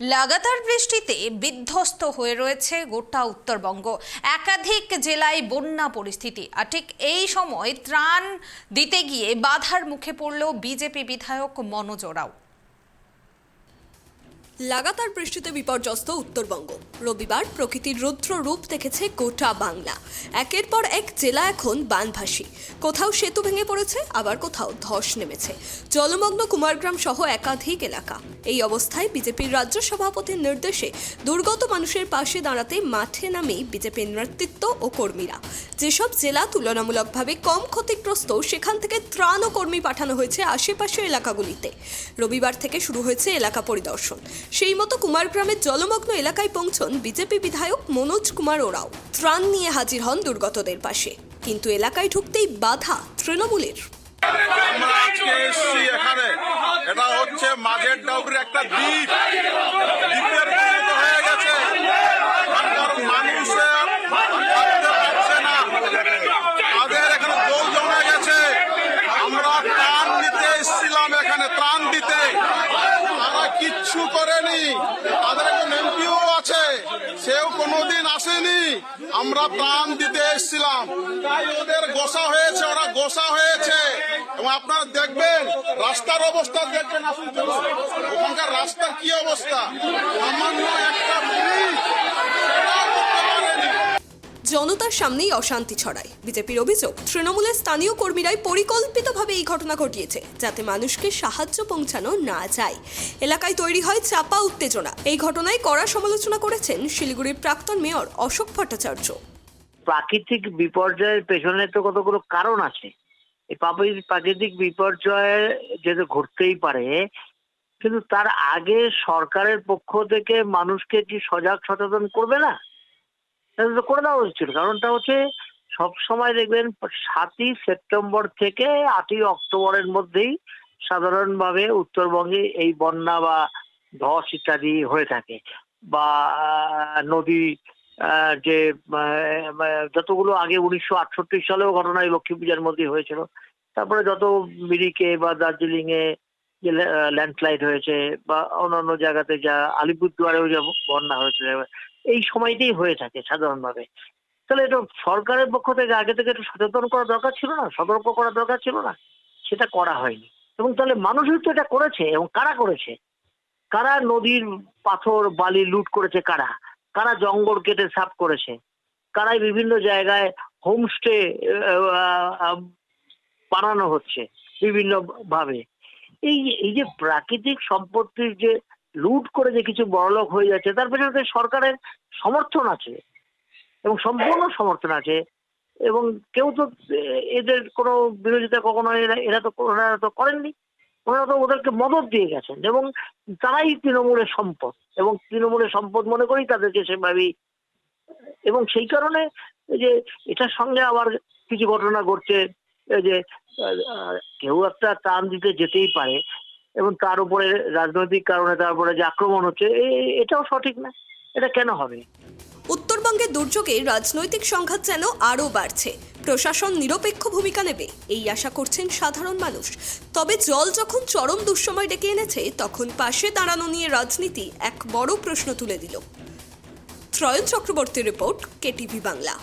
লাগাতার বৃষ্টিতে বিধ্বস্ত হয়ে রয়েছে গোটা উত্তরবঙ্গ। একাধিক জেলায় বন্যা পরিস্থিতি। আর ঠিক এই সময় ত্রাণ দিতে গিয়ে বাধার মুখে পড়ল বিজেপি বিধায়ক মনোজ ওরাও। লাগাতার বৃষ্টিতে বিপর্যস্ত উত্তরবঙ্গ। রবিবার প্রকৃতির রুদ্র রূপ দেখেছে গোটা বাংলা। একের পর এক জেলা এখন বানভাসী। কোথাও সেতু ভেঙে পড়েছে, আবার কোথাও ধস নেমেছে। জলমগ্ন কুমারগ্রাম সহ একাধিক এলাকা। এই অবস্থায় বিজেপির রাজ্য সভাপতির নির্দেশে দুর্গত মানুষের পাশে দাঁড়াতে মাঠে নামেই বিজেপির নেতৃত্ব ও কর্মীরা। যেসব জেলা তুলনামূলকভাবে কম ক্ষতিগ্রস্ত, সেখান থেকে ত্রাণ ও কর্মী পাঠানো হয়েছে আশেপাশের এলাকাগুলিতে। রবিবার থেকে শুরু হয়েছে এলাকা পরিদর্শন। সেই মতো কুমারগ্রামের জলমগ্ন এলাকায় পৌঁছন বিজেপি বিধায়ক মনোজ কুমার ওরাও। ত্রাণ নিয়ে হাজির হন দুর্গতদের পাশে। কিন্তু এলাকায় ঢুকতেই বাধা তৃণমূলের। এটা হচ্ছে মাঝের ডাউরির একটা দ্বীপ। দ্বীপের হয়ে গেছে। এখানকার মানুষে থাকতে পারছে না তাদের এখানে দোল জমে গেছে আমরা ত্রাণ দিতে এসেছিলাম এখানে ত্রাণ দিতে তারা কিচ্ছু করেনি। তাদের একজন এমপিও আছে। সেও কোনোদিন আসেনি। আমরা প্রাণ দিতে এসেছিলাম। তাই ওদের গোসা হয়েছে, ওরা গোসা হয়েছে। এবং আপনারা দেখবেন, রাস্তার অবস্থা দেখবেন ওখানকার রাস্তার কি অবস্থা? সামান্য একটা পারেনি জনতার সামনেই অশান্তি ছড়ায়। বিজেপির অভিযোগ, তৃণমূলের স্থানীয় কর্মীরাই পরিকল্পিতভাবে এই ঘটনা ঘটিয়েছে, যাতে মানুষকে সাহায্য পৌঁছানো না যায়। এলাকায় তৈরি হয় চাপা উত্তেজনা। এই ঘটনায় কড়া সমালোচনা করেছেন শিলিগুড়ির প্রাক্তন মেয়র অশোক ভট্টাচার্য। প্রাকৃতিক বিপর্যয়ের পেছনে তো কতগুলো কারণ আছে। এই প্রাকৃতিক বিপর্যয় যেহেতু ঘটতেই পারে, কিন্তু তার আগে সরকারের পক্ষ থেকে মানুষকে কি সজাগ সচেতন করবে না? করে দেওয়া উচিত ছিল। কারণটা হচ্ছে, সব সময় দেখবেন, সাতই সেপ্টেম্বর থেকে আটই অক্টোবরের মধ্যেই সাধারণভাবে উত্তরবঙ্গে এই বন্যা বা ধস ইত্যাদি হয়ে থাকে বা নদী যে যতগুলো আগে উনিশশো আটষট্টি সালেও ঘটনা এই লক্ষ্মী পূজার মধ্যে হয়েছিল তারপরে যত মিরিকে বা দার্জিলিং এ যে ল্যান্ডস্লাইড হয়েছে বা অন্যান্য জায়গাতে যা আলিপুরদুয়ারেও যা বন্যা হয়েছিল এই সময়তেই হয়ে থাকে সাধারণভাবে। তাহলে এটা সরকারের পক্ষ থেকে আগে থেকে একটু সচেতন করা দরকার ছিল না? সতর্ক করা দরকার ছিল না? সেটা করা হয়নি। এবং তাহলে মানুষই তো এটা করেছে এবং কারা করেছে? কারা নদীর পাথর, বালি লুট করেছে কারা? কারা জঙ্গল কেটে সাফ করেছে? কারাই বিভিন্ন জায়গায় হোমস্টে বানানো হচ্ছে বিভিন্ন ভাবে। এই এই যে প্রাকৃতিক সম্পত্তির যে লুট করে যে কিছু বড়লোক হয়ে যাচ্ছে, তার পেছনে সরকারের সমর্থন আছে এবং সম্পূর্ণ সমর্থন আছে এবং কেউ তো এদের কোনো বিরোধিতা কখনো এরা এরা তো ওনারা তো করেননি। ওনারা তো ওদেরকে মদত দিয়ে গেছেন এবং তারাই তৃণমূলের সম্পদ এবং তৃণমূলের সম্পদ মনে করি তাদেরকে সেভাবেই এবং সেই কারণে যে এটার সঙ্গে আবার কিছু ঘটনা ঘটছে যে কেউ একটা ত্রাণ দিতে যেতেই পারে এবং তার উপরে রাজনৈতিক কারণে তার তারপরে যে আক্রমণ হচ্ছে এটাও সঠিক না। এটা কেন হবে? উত্তরবঙ্গের দুর্যোগে রাজনৈতিক সংঘাত যেন আরও বাড়ছে, প্রশাসন নিরপেক্ষ ভূমিকা নেবে, এই আশা করছেন সাধারণ মানুষ। তবে জল যখন চরম দুঃসময় ডেকে এনেছে, তখন পাশে দাঁড়ানো নিয়ে রাজনীতি এক বড় প্রশ্ন তুলে দিল। ত্রয়ন চক্রবর্তীর রিপোর্ট, কেটিভি বাংলা।